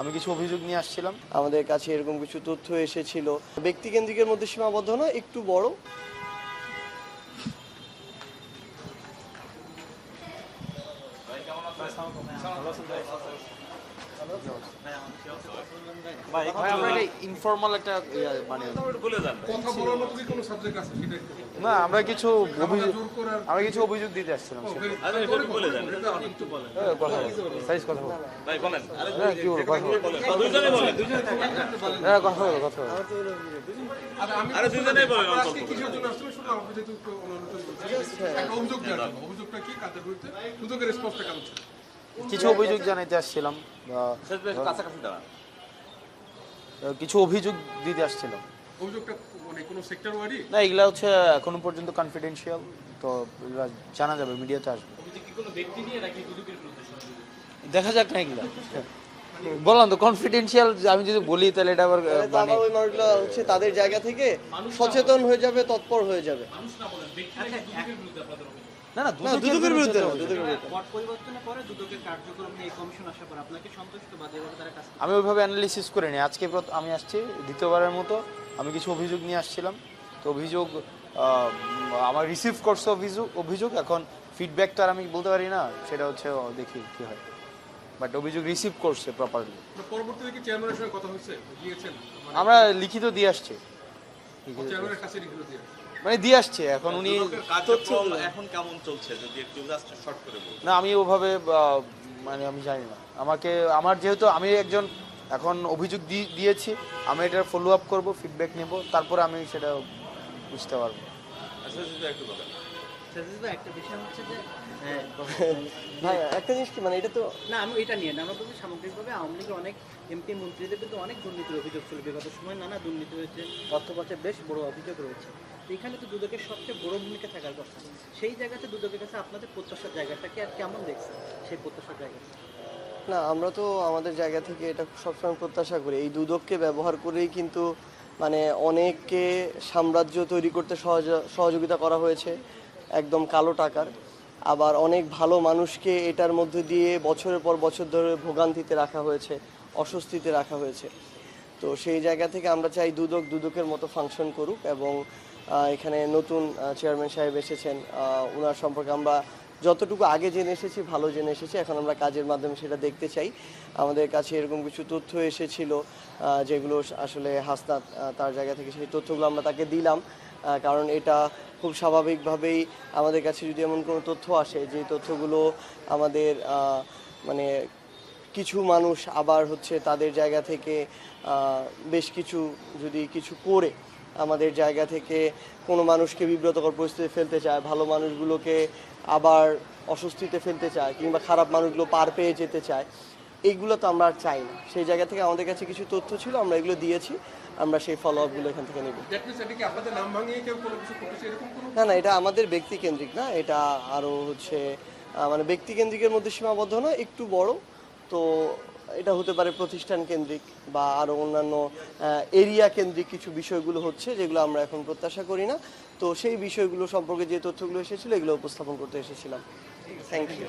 আমি কিছু অভিযোগ নিয়ে আসছিলাম। আমাদের কাছে এরকম কিছু তথ্য এসেছিল। ব্যক্তিকেন্দ্রিকের মধ্যে সীমাবদ্ধ না একটু বড়। ভাই আমরা একটা ইনফর্মাল একটা মানে কথা বলার মতো কি কোনো সাবজেক্ট আছে? সেটা একটু বলুন। না আমরা কিছু অভিযোগ আমরা কিছু দিতে আসছিলাম বলেন। হ্যাঁ, কথা সাইজ কথা বলো। হ্যাঁ কি বলব কথা বলো। হ্যাঁ কথা বলো কথা বলো। আর আমি আজকে কিসের জন্য আসলে শুনলাম আপনি যেহেতু একটু অনুরোধ করছেন। একটা অভিযোগ দেওয়ার জন্য। অভিযোগটা কি? কাদের বিরুদ্ধে? দুদকের রেসপন্সটা কেমন ছিল? কিছু অভিযোগ জানাইতে আসছিলাম কিছু অভিযোগ দিতে আসছিলাম। অভিযোগটা মানে কোনো সেক্টর ওয়ারি না এগুলা হচ্ছে এখনও পর্যন্ত কনফিডেন্সিয়াল তো জানা যাবে মিডিয়াতে আসবে। দেখা যাক না এগুলা। বললাম তো কনফিডেন্সিয়াল আমি যদি বলি তাহলে এটা আবার মানে ওই মানুষগুলো হচ্ছে তাদের জায়গা থেকে সচেতন হয়ে যাবে তৎপর হয়ে যাবে। না না দুদকের বিরুদ্ধে আমি ওইভাবে অ্যানালিসিস করিনি আজকে আমি আসছি দ্বিতীয়বারের মতো। আমি কিছু অভিযোগ নিয়ে আসছিলাম। তো অভিযোগ আমার রিসিভ করছে অভিযোগ অভিযোগ। এখন ফিডব্যাক তো আর আমি বলতে পারি না। সেটা হচ্ছে দেখি কি হয়। বাট অভিযোগ রিসিভ করছে প্রপারলি পরবর্তীতে কি চেয়ারম্যানের সঙ্গে কথা হয়েছে? আমরা লিখিত দিয়ে আসছি। চেয়ারম্যানের কাছে লিখিত দিয়ে মানে দিয়ে আসছে এখন উনি এখন কেমন চলছে? যদি একটু শর্ট করে না আমি ওভাবে মানে আমি জানি না। আমাকে আমার যেহেতু আমি একজন এখন অভিযোগ দিয়েছি আমি এটা ফলো আপ করব ফিডব্যাক নেব তারপরে আমি সেটা বুঝতে পারব। আচ্ছা একটু সাজিদ ভাই, একটা বিষয় হচ্ছে যে হ্যাঁ, ভাই একটা জিনিস কি মানে এটা তো না আমি এটা নিয়ে না আমরা বলছি সামগ্রিকভাবে আওয়ামী লীগের অনেক এমপি মন্ত্রীদের কিন্তু অনেক দুর্নীতির অভিযোগ ছিল বিগত সময় নানা দুর্নীতি হয়েছে তথ্য বেশ বড় অভিযোগ রয়েছে। এখানে তো দুদকের সবচেয়ে বড় ভূমিকা থাকার কথা। সেই জায়গাতে দুদকের কাছে আপনাদের প্রত্যাশার জায়গাটাকে আর কেমন দেখছেন সেই প্রত্যাশার জায়গাটা না আমরা তো আমাদের জায়গা থেকে এটা সবসময় প্রত্যাশা করি। এই দুদককে ব্যবহার করেই কিন্তু মানে অনেককে সাম্রাজ্য তৈরি করতে সহজ- সহযোগিতা করা হয়েছে। একদম কালো টাকার। আবার অনেক ভালো মানুষকে এটার মধ্যে দিয়ে বছরের পর বছর ধরে ভোগান্তিতে রাখা হয়েছে, অস্বস্তিতে রাখা হয়েছে। তো সেই জায়গা থেকে আমরা চাই দুদক দুদকের মতো ফাংশন করুক এবং এখানে নতুন চেয়ারম্যান সাহেব এসেছেন ওনার সম্পর্কে আমরা যতটুকু আগে জেনে এসেছি, ভালো জেনে এসেছি। এখন আমরা কাজের মাধ্যমে সেটা দেখতে চাই। আমাদের কাছে এরকম কিছু তথ্য এসেছিল যেগুলো আসলে হাসনাত তার জায়গা থেকে সেই তথ্যগুলো আমরা তাকে দিলাম। কারণ এটা খুব স্বাভাবিকভাবেই আমাদের কাছে যদি এমন কোনো তথ্য আসে যে তথ্যগুলো আমাদের মানে কিছু মানুষ আবার হচ্ছে তাদের জায়গা থেকে বেশ কিছু যদি কিছু করে আমাদের জায়গা থেকে কোনো মানুষকে বিব্রতকর পরিস্থিতি ফেলতে চায়, ভালো মানুষগুলোকে আবার অস্বস্তিতে ফেলতে চায় কিংবা খারাপ মানুষগুলো পার পেয়ে যেতে চায় এইগুলো তো আমরা আর চাই না। সেই জায়গা থেকে আমাদের কাছে কিছু তথ্য ছিল আমরা এগুলো দিয়েছি। আমরা সেই ফলো আপগুলো এখান থেকে নেব। দ্যাট মিনস এটা কি আপনাদের নাম ভাঙিয়ে কেউ কোনো কিছু করতেছে এরকম কোনো? না না এটা আমাদের ব্যক্তিকেন্দ্রিক না এটা আরও হচ্ছে মানে ব্যক্তিকেন্দ্রিকের মধ্যে সীমাবদ্ধ না একটু বড়। তো এটা হতে পারে প্রতিষ্ঠান কেন্দ্রিক বা আরও অন্যান্য এরিয়া কেন্দ্রিক কিছু বিষয়গুলো হচ্ছে যেগুলো আমরা এখন প্রত্যাশা করি না। তো সেই বিষয়গুলো সম্পর্কে যে তথ্যগুলো এসেছিল এগুলো উপস্থাপন করতে এসেছিলাম। Thank you